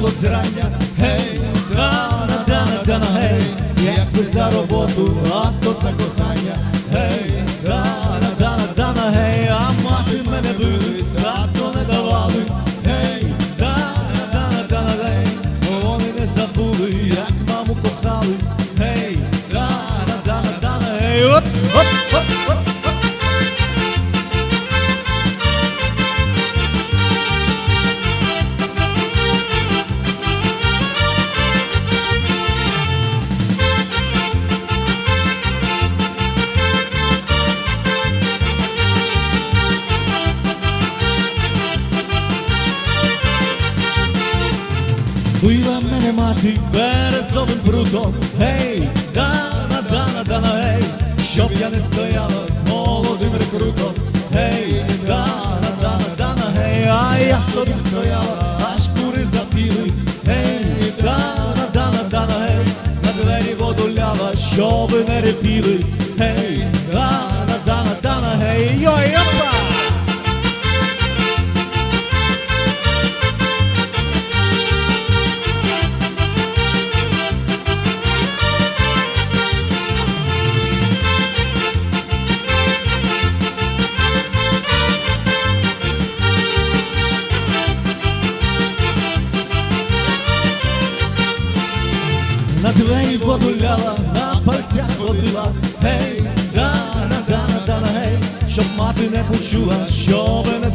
тіло зрання, гей, дана, дана, дана, гей, якби за роботу, а то за кохання, гей, дана, дана, дана, гей, а мати мене били, та то не давали, гей, дана, дана, дана, гей, вони не забули, як маму кохали, гей, дана, дана, дана, гей, оп, оп, оп, оп. Била мене мати березовим прутом, гей, дана, дана, дана, гей, щоб я не стояла з молодим рекрутом, гей, дана, дана, дана, гей, а я собі стояла, аж кури запіли, гей, дана, дана, дана, гей, на двері воду ляла, щоби не репіли, гей, дана, На двері подуляла, на пальцях водила, гей, дана, дана, дана, гей, щоб мати не почула, щоб не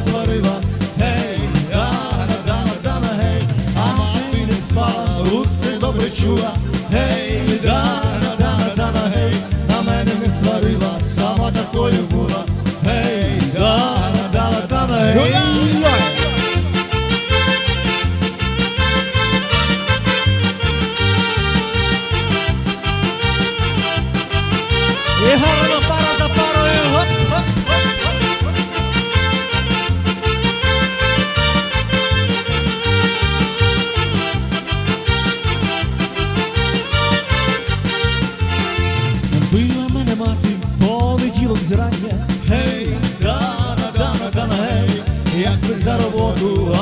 понеділок зрання. Гей, дана, дана, дана, гей, як би за роботу,